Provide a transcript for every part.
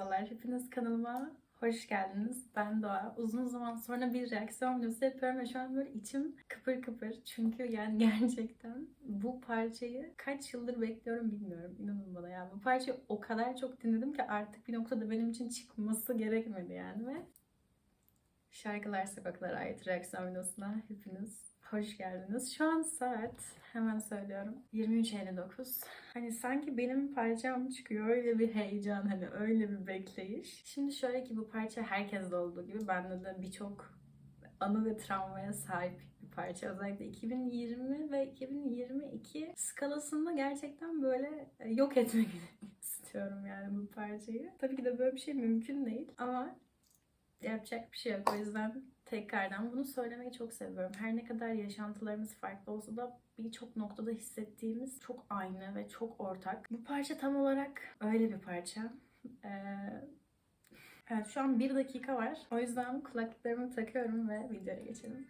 Merhabalar, hepiniz kanalıma hoş geldiniz. Ben Doğa. Uzun zaman sonra bir reaksiyon videosu yapıyorum ve şu an böyle içim kıpır kıpır. Çünkü yani gerçekten bu parçayı kaç yıldır bekliyorum bilmiyorum. İnanın bana yani. Bu parçayı o kadar çok dinledim ki artık bir noktada benim için çıkması gerekmedi yani ve Şarkılar Sokaklara ait reaksiyon videosuna hepiniz hoş geldiniz. Şu an saat hemen söylüyorum 23.59. Hani sanki benim parçam çıkıyor öyle bir heyecan hani öyle bir bekleyiş. Şimdi şöyle ki bu parça herkeste olduğu gibi bende de birçok anı ve travmaya sahip bir parça. Özellikle 2020 ve 2022 skalasında gerçekten böyle e, yok etmek istiyorum yani bu parçayı. Tabii ki de böyle bir şey mümkün değil ama yapacak bir şey yok. O yüzden tekrardan bunu söylemeyi çok seviyorum. Her ne kadar yaşantılarımız farklı olsa da birçok noktada hissettiğimiz çok aynı ve çok ortak. Bu parça tam olarak öyle bir parça. Ee, evet şu an bir dakika var. O yüzden kulaklıklarımı takıyorum ve videoya geçelim.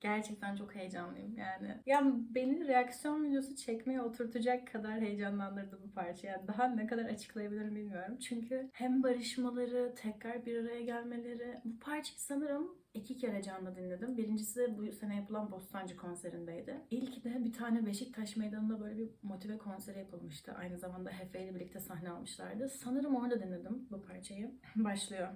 Gerçekten çok heyecanlıyım yani. Ya beni reaksiyon videosu çekmeye oturtacak kadar heyecanlandırdı bu parça. Yani daha ne kadar açıklayabilirim bilmiyorum. Çünkü hem barışmaları, tekrar bir araya gelmeleri. Bu parçayı sanırım iki kere canlı dinledim. Birincisi bu sene yapılan Bostancı konserindeydi. İlki de bir tane Beşiktaş Meydanı'nda böyle bir motive konseri yapılmıştı. Aynı zamanda Hefe ile birlikte sahne almışlardı. Sanırım orada dinledim bu parçayı. Başlıyor.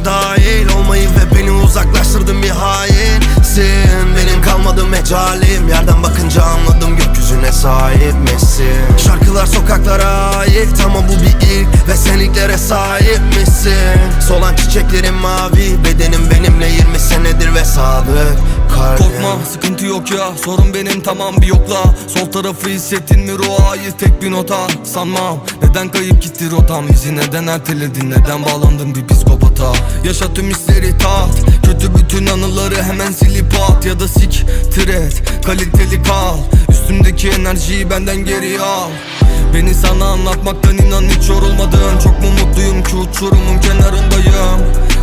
Hayatına dahil olmayı ve beni uzaklaştırdın bir hainsin. Benim kalmadı mecalim yerden bakınca anladım gökyüzüne sahip misin? Şarkılar sokaklara ait ama bu bir ilk ve sen ilklere sahip misin? Solan çiçeklerin mavi bedenim benimle 20 senedir ve sadık kalbim Korkma sıkıntı yok ya. Sorun benim tamam bir yokla. Sol tarafı hissettin mi ruha ait tek bir nota? Sanmam. Neden kayıp gitti rotam? Bizi neden erteledin? Neden bağlandın bir psikopata? Yaşa tüm hisleri tat Kötü bütün anıları hemen silip at. Ya da siktir et kaliteli kal. Üstümdeki enerjiyi benden geri al. Beni sana anlatmaktan inan hiç yorulmadın. Çok mu mutluyum ki uçurumun kenarındayım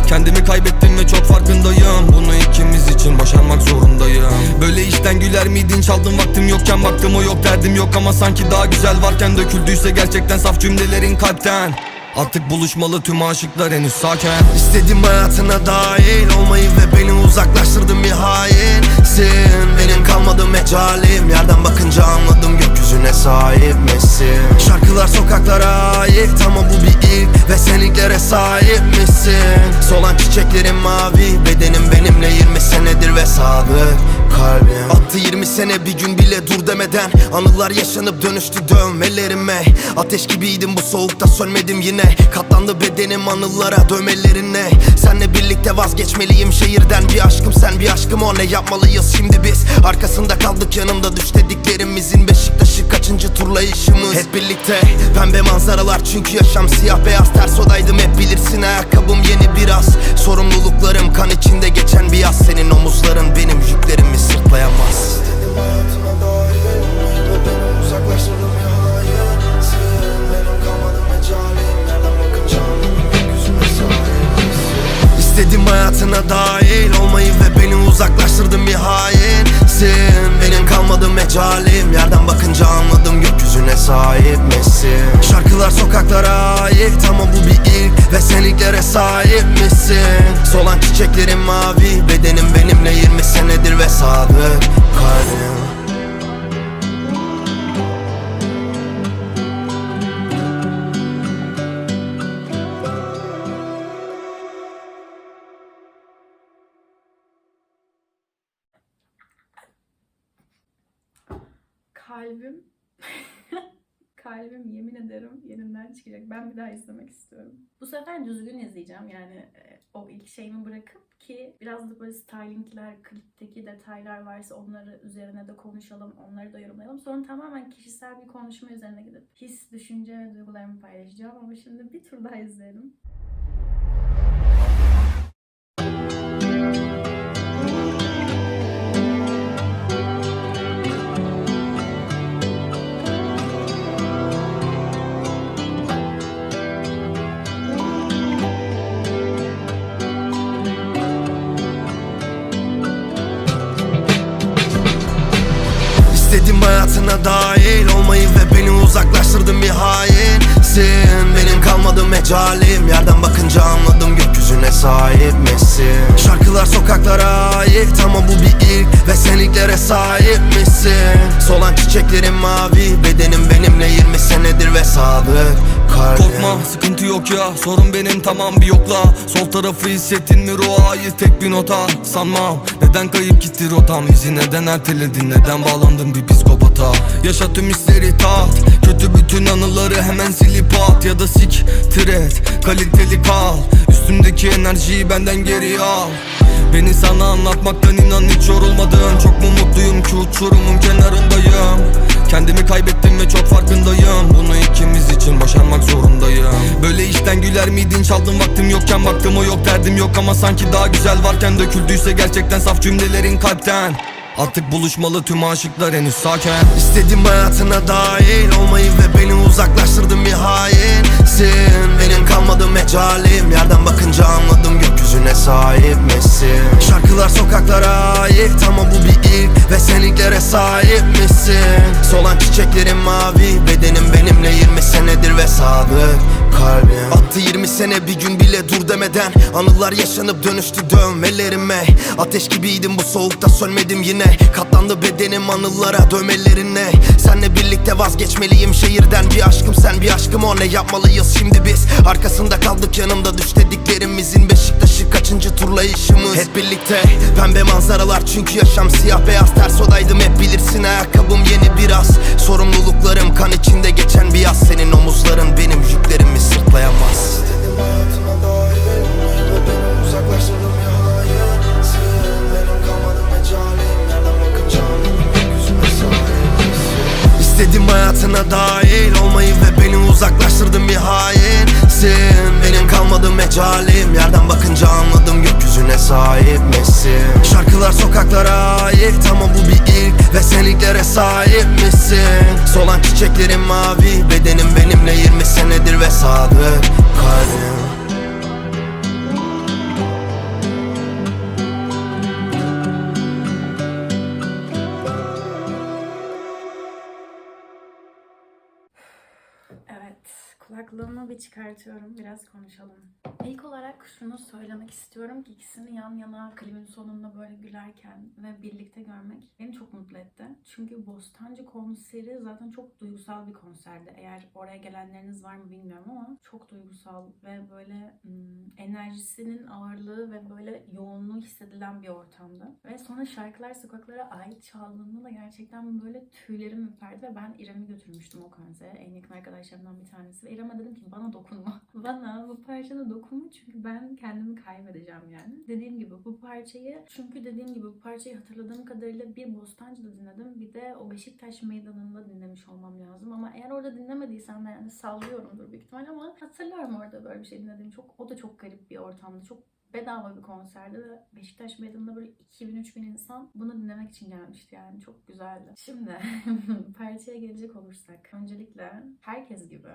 Kendimi kaybettim ve çok farkındayım. Bunu ikimiz için başarmak zorundayım. Böyle işten güler miydin? Çaldın vaktim yokken Baktım o yok derdim yok. Ama sanki daha güzel varken Döküldüyse gerçekten saf cümlelerin kalpten Artık buluşmalı tüm aşıklar henüz sakin. İstedim hayatına dahil olmayı ve beni uzaklaştırdın bir hainsin Benim kalmadı mecalim yerden bakınca anladım gökyüzüne sahip misin? Şarkılar sokaklara ait ama bu bir ilk ve sen ilklere sahip misin? Solan çiçeklerin mavi bedenim benimle 20 senedir ve sadık kalbim. Attı 20 sene bir gün bile dur demeden Anılar yaşanıp dönüştü dövmelerime. Ateş gibiydim bu soğukta sönmedim yine. Katlandı bedenim anılara dövmelerine. Senle birlikte vazgeçmeliyim şehirden. Bir aşkım sen bir aşkım o. Ne yapmalıyız şimdi biz? Arkasında kaldık yanımda düş dediklerimizin Beşiktaş'ı kaçıncı turlayışımız Hep birlikte pembe manzaralar çünkü yaşam siyah beyaz. Ters odaydım hep bilirsin ayakkabım yeni biraz. Sorumluluklarım kan içinde geçen bir yaz. Senin omuzların benim yüklerimi sırtlayamaz beni sahipsin İstedim hayatına dahil olmayı ve beni uzaklaştırdın bir hainsin Benim kalmadı mecalim. Yerden bakınca anladım gökyüzüne sahip misin? Şarkılar sokaklara ait ama bu bir ilk ve sen ilklere sahip misin? Solan çiçeklerin mavi bedenim benimle 20 senedir ve sadık kalbim Kalbim kalbim yemin ederim yerinden çıkacak. Ben bir daha izlemek istiyorum. Bu sefer düzgün izleyeceğim yani e, o ilk şeyimi bırakıp ki biraz da böyle stylingler, klipteki detaylar varsa onları üzerine de konuşalım, onları da yorumlayalım. Sonra tamamen kişisel bir konuşma üzerine gidip his, düşünce ve duygularımı paylaşacağım ama şimdi bir tur daha izleyelim. Dahil olmayı ve beni uzaklaştırdın bir hainsin. Benim kalmadı mecalim Yerden bakınca anladım gökyüzüne sahip misin? Şarkılar sokaklara ait ama bu bir ilk Ve sen ilklere sahip misin Solan çiçeklerim mavi Bedenim benimle 20 senedir ve sadık. Kalbim Korkma sıkıntı yok ya sorun benim tamam bir yokla. Sol tarafı hissettin mi ruha ait tek bir nota. Sanmam neden kayıp gitti rotam? Bizi neden erteledin neden bağlandın bir psikopata? Yaşa tüm hisleri tat Kötü bütün anıları hemen silip at. Ya da siktir et kaliteli kal Üstümdeki enerjiyi benden geri al Beni sana anlatmaktan inan hiç yorulmadım Çok mu mutluyum ki uçurumun kenarındayım? Kendimi kaybettim ve çok farkındayım. Bunu ikimiz için başarmak zorundayım. Böyle işten güler miydin? Çaldım vaktim yokken Baktım o yok derdim yok. Ama sanki daha güzel varken Döküldüyse gerçekten saf cümlelerin kalpten Artık buluşmalı tüm aşıklar henüz sakin İstedim hayatına dahil olmayı ve beni uzaklaştırdın bir hainsin Benim kalmadı mecalim Yerden bakınca anladım gökyüzüne sahip misin? Şarkılar sokaklara ait ama bu bir İlklere sahip misin? Solan çiçeklerim mavi Bedenim benimle 20 senedir ve sadık kalbim. Attı 20 sene bir gün bile dur demeden Anılar yaşanıp dönüştü dövmelerime. Ateş gibiydim bu soğukta sönmedim yine. Katlandı bedenim anılara dövmelerine. Senle birlikte vazgeçmeliyim şehirden. Bir aşkım sen bir aşkım o. Ne yapmalıyız şimdi biz? Arkasında kaldık yanımda düş dediklerimizin Beşiktaş'ı kaçıncı turlayışımız? Hep birlikte pembe manzaralar çünkü yaşam siyah beyaz Ters odaydım hep bilirsin ayakkabım yeni biraz. Sorumluluklarım kan içinde geçen bir yaz. Senin omuzların benim yüklerimi sırtlayamaz. İstedim hayatıma dahil ve beni uzaklaştırdım ya hayır Sen benim kalmadı mecalim Nereden bakınca anladım gökyüzüne sahip İstedim hayatına dahil olmayı ve beni uzaklaştırdın bir hainsin. Benim kalmadı mecalim Yerden bakınca anladım gökyüzüne sahip misin? Şarkılar sokaklara ait sahip misin? Solan çiçeklerim mavi Bedenim benimle 20 senedir ve sadık bir çıkartıyorum, biraz konuşalım. İlk olarak şunu söylemek istiyorum ki ikisini yan yana klibin sonunda böyle gülerken ve birlikte görmek beni çok mutlu etti. Çünkü Bostancı konseri zaten çok duygusal bir konserdi. Eğer oraya gelenleriniz var mı bilmiyorum ama çok duygusal ve böyle ım, enerjisinin ağırlığı ve böyle yoğunluğu hissedilen bir ortamdı. Ve sonra şarkılar sokaklara ait çaldığında da gerçekten böyle tüylerim ürperdi ve ben İrem'i götürmüştüm o konsere. En yakın arkadaşlarımdan bir tanesi. Ve İrem'e dedim ki bana dokunma. bana bu parçada dokunma çünkü ben kendimi kaybedeceğim yani. Dediğim gibi bu parçayı çünkü dediğim gibi bu parçayı hatırladığım kadarıyla bir Bostancı'da dinledim. Bir de o Beşiktaş meydanında dinlemiş olmam lazım. Ama eğer orada dinlemediysem de yani sallıyorumdur büyük ihtimal ama hatırlıyorum orada böyle bir şey dinlediğim. Çok, o da çok garip bir ortamdı. Çok bedava bir konserdi ve Beşiktaş Meydanı'nda böyle 2000-3000 insan bunu dinlemek için gelmişti yani çok güzeldi. Şimdi parçaya gelecek olursak öncelikle herkes gibi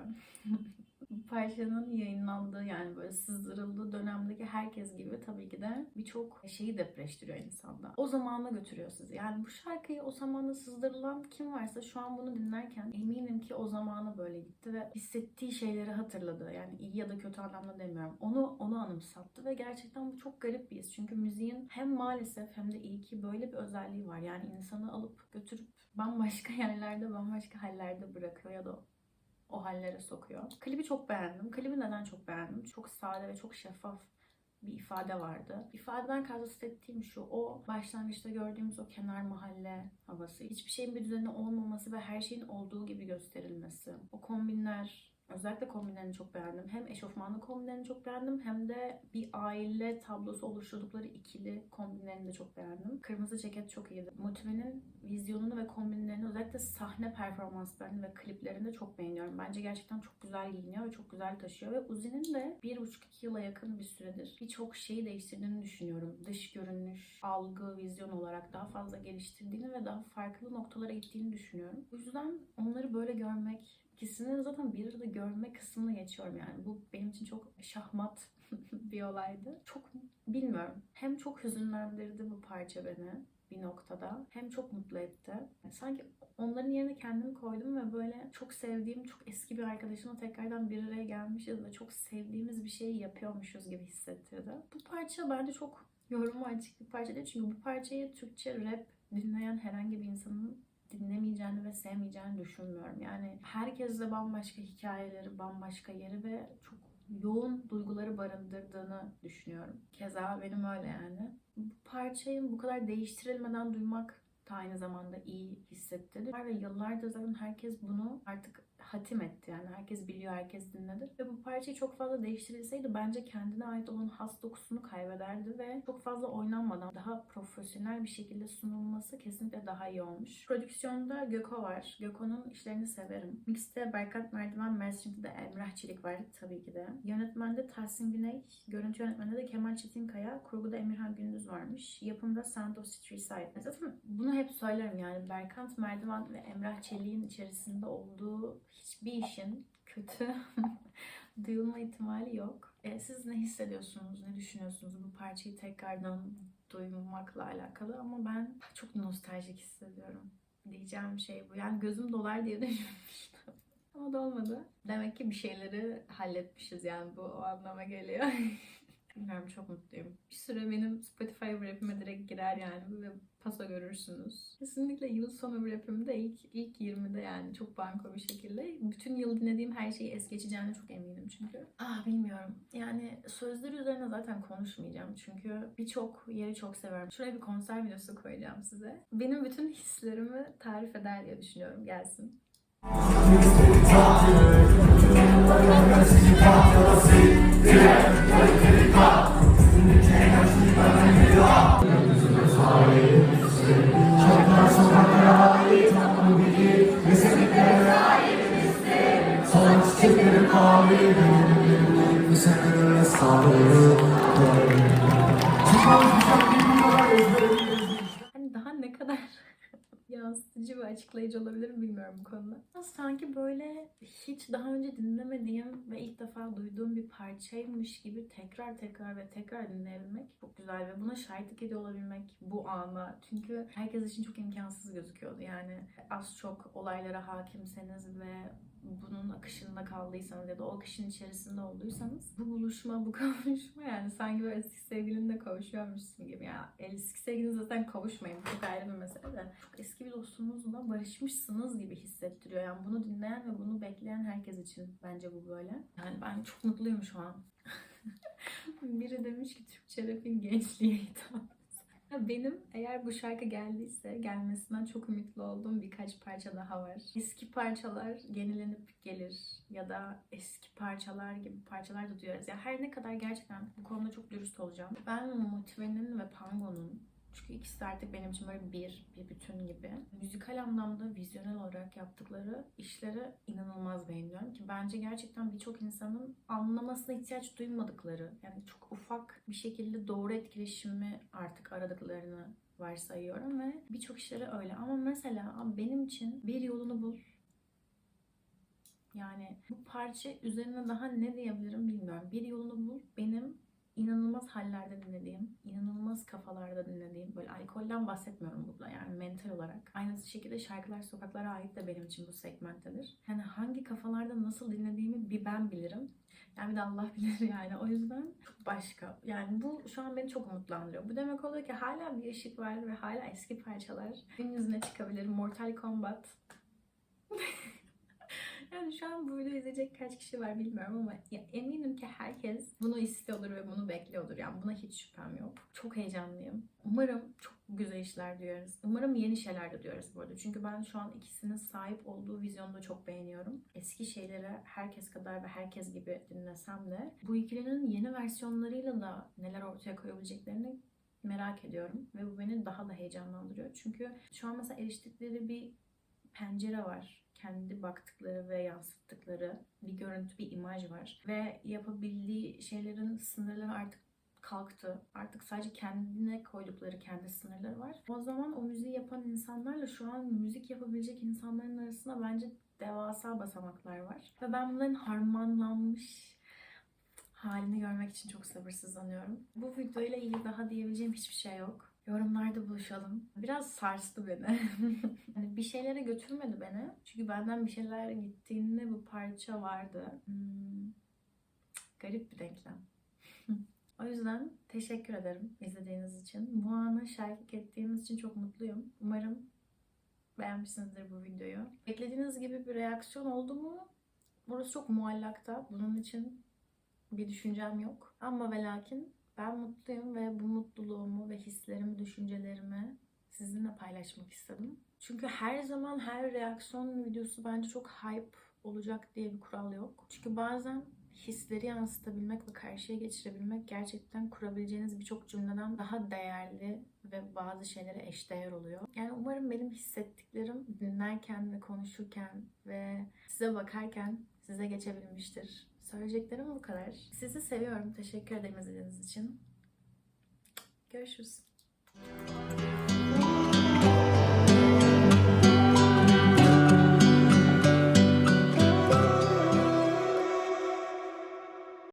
bu parçanın yayınlandığı yani böyle sızdırıldığı dönemdeki herkes gibi tabii ki de birçok şeyi depreştiriyor insanda. O zamana götürüyor sizi. Yani bu şarkıyı o zamanda sızdırılan kim varsa şu an bunu dinlerken eminim ki o zamana böyle gitti ve hissettiği şeyleri hatırladı. Yani iyi ya da kötü anlamda demiyorum. Onu onu anımsattı ve gerçekten bu çok garip bir his. Çünkü müziğin hem maalesef hem de iyi ki böyle bir özelliği var. Yani insanı alıp götürüp bambaşka yerlerde bambaşka hallerde bırakıyor ya da o hallere sokuyor. Klibi çok beğendim. Klibi neden çok beğendim? Çok sade ve çok şeffaf bir ifade vardı. İfadeden kastettiğim şu, o başlangıçta gördüğümüz o kenar mahalle havası. Hiçbir şeyin bir düzeni olmaması ve her şeyin olduğu gibi gösterilmesi. O kombinler, özellikle kombinlerini çok beğendim. Hem eşofmanlı kombinlerini çok beğendim hem de bir aile tablosu oluşturdukları ikili kombinlerini de çok beğendim. Kırmızı ceket çok iyiydi. Motive'nin vizyonunu ve kombinlerini özellikle sahne performanslarını ve kliplerini de çok beğeniyorum. Bence gerçekten çok güzel giyiniyor ve çok güzel taşıyor. Ve Uzi'nin de bir buçuk iki yıla yakın bir süredir birçok şeyi değiştirdiğini düşünüyorum. Dış görünüş, algı, vizyon olarak daha fazla geliştirdiğini ve daha farklı noktalara gittiğini düşünüyorum. O yüzden onları böyle görmek, ikisini zaten bir arada görme kısmını geçiyorum yani. Bu benim için çok şahmat bir olaydı. Çok bilmiyorum. Hem çok hüzünlendirdi bu parça beni bir noktada. Hem çok mutlu etti. Sanki onların yerine kendimi koydum ve böyle çok sevdiğim, çok eski bir arkadaşımla tekrardan bir araya gelmişiz ve çok sevdiğimiz bir şeyi yapıyormuşuz gibi hissettirdi. Bu parça bence çok yoruma açık bir parça değil. Çünkü bu parçayı Türkçe rap dinleyen herhangi bir insanın dinlemeyeceğini ve sevmeyeceğini düşünmüyorum. Yani herkeste bambaşka hikayeleri, bambaşka yeri ve çok yoğun duyguları barındırdığını düşünüyorum. Keza benim öyle yani. Bu parçayı bu kadar değiştirilmeden duymak da aynı zamanda iyi hissettirdi. Ve yıllardır zaten herkes bunu artık hatim etti. Yani herkes biliyor, herkes dinledi. Ve bu parçayı çok fazla değiştirilseydi bence kendine ait olan has dokusunu kaybederdi ve çok fazla oynanmadan daha profesyonel bir şekilde sunulması kesinlikle daha iyi olmuş. Prodüksiyonda Göko var. Göko'nun işlerini severim. Mixte Berkant Merdiven, Mersin'de de Emrah Çelik var tabii ki de. Yönetmende Tahsin Güney, görüntü yönetmeninde de Kemal Çetinkaya, kurguda Emirhan Gündüz varmış. Yapımda Sound of Streetside. Zaten bunu hep söylerim yani Berkant Merdiven ve Emrah Çelik'in içerisinde olduğu hiçbir işin kötü duyulma ihtimali yok. E, siz ne hissediyorsunuz, ne düşünüyorsunuz bu parçayı tekrardan duymakla alakalı ama ben çok nostaljik hissediyorum. Diyeceğim şey bu. Yani gözüm dolar diye düşünmüştüm. Ama da olmadı. Demek ki bir şeyleri halletmişiz yani bu o anlama geliyor. Bilmiyorum çok mutluyum. Bir süre benim Spotify rapime direkt girer yani ve paso görürsünüz. Kesinlikle yıl sonu rapimde ilk ilk 20'de yani çok banko bir şekilde. Bütün yıl dinlediğim her şeyi es geçeceğine çok eminim çünkü. Ah bilmiyorum. Yani sözleri üzerine zaten konuşmayacağım çünkü birçok yeri çok seviyorum. Şuraya bir konser videosu koyacağım size. Benim bütün hislerimi tarif eder diye düşünüyorum. Gelsin. Hani yansıtıcı ve açıklayıcı olabilirim bilmiyorum bu konuda. Sanki böyle hiç daha önce dinlemediğim ve ilk defa duyduğum bir parçaymış gibi tekrar tekrar ve tekrar dinleyebilmek çok güzel ve buna şahitlik ediyor olabilmek bu ana. Çünkü herkes için çok imkansız gözüküyordu. Yani az çok olaylara hakimseniz ve bunun akışında kaldıysanız ya da o akışın içerisinde olduysanız bu buluşma, bu kavuşma yani sanki böyle eski sevgilinle kavuşuyormuşsun gibi ya. Eski sevgiliniz zaten kavuşmayın. Bu çok ayrı bir mesele de. Eski bir dostunuzla barışmışsınız gibi hissettiriyor. Yani bunu dinleyen ve bunu bekleyen herkes için bence bu böyle. Yani ben çok mutluyum şu an. Biri demiş ki Türkçe rapin gençliğe hitap. Benim eğer bu şarkı geldiyse gelmesinden çok ümitli olduğum birkaç parça daha var. Eski parçalar yenilenip gelir ya da eski parçalar gibi parçalar da duyuyoruz. Ya her ne kadar gerçekten bu konuda çok dürüst olacağım. Ben Motive'nin ve Pango'nun çünkü ikisi de artık benim için böyle bir, bir bütün gibi. Müzikal anlamda vizyonel olarak yaptıkları işleri inanılmaz beğeniyorum ki bence gerçekten birçok insanın anlamasına ihtiyaç duymadıkları yani çok ufak bir şekilde doğru etkileşimi artık aradıklarını varsayıyorum ve birçok işleri öyle. Ama mesela benim için bir yolunu bul. Yani bu parça üzerine daha ne diyebilirim bilmiyorum. Bir yolunu bul benim inanılmaz hallerde dinlediğim, inanılmaz kafalarda dinlediğim, böyle alkolden bahsetmiyorum burada yani mental olarak. Aynı şekilde şarkılar sokaklara ait de benim için bu segmenttedir. Yani hangi kafalarda nasıl dinlediğimi bir ben bilirim. Yani bir de Allah bilir yani. O yüzden çok başka. Yani bu şu an beni çok umutlandırıyor. Bu demek oluyor ki hala bir ışık var ve hala eski parçalar gün yüzüne çıkabilir. Mortal Kombat. Yani şu an videoyu izleyecek kaç kişi var bilmiyorum ama eminim ki herkes bunu istiyordur ve bunu bekliyordur. Yani buna hiç şüphem yok. Çok heyecanlıyım. Umarım çok güzel işler duyarız. Umarım yeni şeyler de duyarız bu arada. Çünkü ben şu an ikisinin sahip olduğu vizyonu da çok beğeniyorum. Eski şeyleri herkes kadar ve herkes gibi dinlesem de bu ikilinin yeni versiyonlarıyla da neler ortaya koyabileceklerini merak ediyorum. Ve bu beni daha da heyecanlandırıyor. Çünkü şu an mesela eriştikleri bir pencere var. Kendi baktıkları ve yansıttıkları bir görüntü, bir imaj var. Ve yapabildiği şeylerin sınırları artık kalktı. Artık sadece kendine koydukları kendi sınırları var. O zaman o müziği yapan insanlarla şu an müzik yapabilecek insanların arasında bence devasa basamaklar var. Ve ben bunların harmanlanmış halini görmek için çok sabırsızlanıyorum. Bu videoyla ilgili daha diyebileceğim hiçbir şey yok. Yorumlarda buluşalım. Biraz sarstı beni. hani bir şeylere götürmedi beni. Çünkü benden bir şeyler gittiğinde bu parça vardı. Hmm, garip bir denklem. o yüzden teşekkür ederim izlediğiniz için. Bu ana şahitlik ettiğiniz için çok mutluyum. Umarım beğenmişsinizdir bu videoyu. Beklediğiniz gibi bir reaksiyon oldu mu? Burası çok muallakta. Bunun için bir düşüncem yok. Ama ve lakin ben mutluyum ve bu mutluluğumu ve hislerimi, düşüncelerimi sizinle paylaşmak istedim. Çünkü her zaman her reaksiyon videosu bence çok hype olacak diye bir kural yok. Çünkü bazen hisleri yansıtabilmek ve karşıya geçirebilmek gerçekten kurabileceğiniz birçok cümleden daha değerli ve bazı şeylere eşdeğer oluyor. Yani umarım benim hissettiklerim dinlerken ve konuşurken ve size bakarken size geçebilmiştir. Söyleyeceklerim bu kadar. Sizi seviyorum. Teşekkür ederim izlediğiniz için. Görüşürüz.